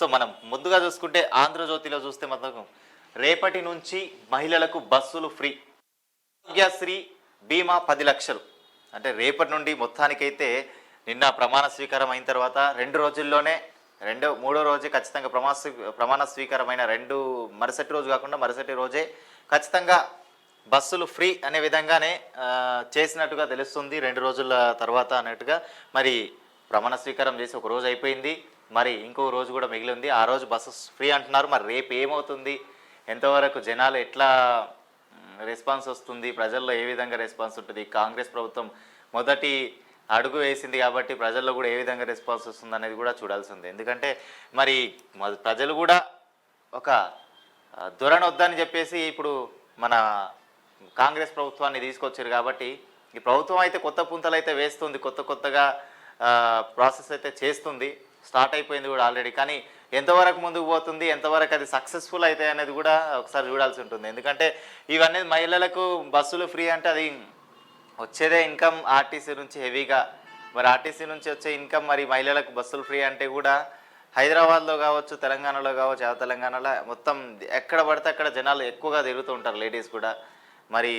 So మనం ముందుగా చూసుకుంటే ఆంధ్రజ్యోతిలో చూస్తే మొత్తం రేపటి నుంచి మహిళలకు బస్సులు ఫ్రీ. ఆరోగ్యశ్రీ బీమా పది లక్షలు. అంటే రేపటి నుండి మొత్తానికైతే నిన్న ప్రమాణ స్వీకారం అయిన తర్వాత రెండు రోజుల్లోనే రెండో మూడో రోజే ఖచ్చితంగా ప్రమాణ స్వీ- ప్రమాణ స్వీకారమైన రెండు మరుసటి రోజు కాకుండా మరుసటి రోజే ఖచ్చితంగా బస్సులు ఫ్రీ అనే విధంగానే చేసినట్టుగా తెలుస్తుంది. రెండు రోజుల తర్వాత అన్నట్టుగా. మరి ప్రమాణ స్వీకారం చేసి ఒక రోజు అయిపోయింది. మరి ఇంకో రోజు కూడా మిగిలి ఉంది ఆ రోజు బస్సెస్ ఫ్రీ అంటున్నారు. మరి రేపు ఏమవుతుంది? ఎంతవరకు జనాలు ఎట్లా రెస్పాన్స్ వస్తుంది? ప్రజల్లో ఏ విధంగా రెస్పాన్స్ ఉంటుంది? కాంగ్రెస్ ప్రభుత్వం మొదటి అడుగు వేసింది కాబట్టి ప్రజల్లో కూడా ఏ విధంగా రెస్పాన్స్ వస్తుంది అనేది కూడా చూడాల్సి ఉంది ఎందుకంటే మరి మ- ప్రజలు కూడా ఒక ఆ, వద్దని చెప్పేసి ఇప్పుడు మన కాంగ్రెస్ ప్రభుత్వాన్ని తీసుకొచ్చారు కాబట్టి ఈ ప్రభుత్వం అయితే కొత్త పుంతలు అయితే వేస్తుంది. కొత్త కొత్తగా ప్రాసెస్ అయితే చేస్తుంది స్టార్ట్ అయిపోయింది కూడా ఆల్రెడీ. కానీ ఎంతవరకు ముందుకు పోతుంది ఎంతవరకు అది సక్సెస్ఫుల్ అయితే అనేది కూడా ఒకసారి చూడాల్సి ఉంటుంది. ఎందుకంటే ఇవన్నీ మహిళలకు బస్సులు ఫ్రీ అంటే అది వచ్చేదే ఇన్కమ్ ఆర్టీసీ నుంచి హెవీగా మరి ఆర్టీసీ నుంచి వచ్చే ఇన్కమ్ మరి మహిళలకు బస్సులు ఫ్రీ అంటే కూడా హైదరాబాద్లో కావచ్చు తెలంగాణలో కావచ్చు ఆ తెలంగాణలో మొత్తం ఎక్కడ పడితే అక్కడ జనాలు ఎక్కువగా తిరుగుతూ ఉంటారు లేడీస్ కూడా. మరి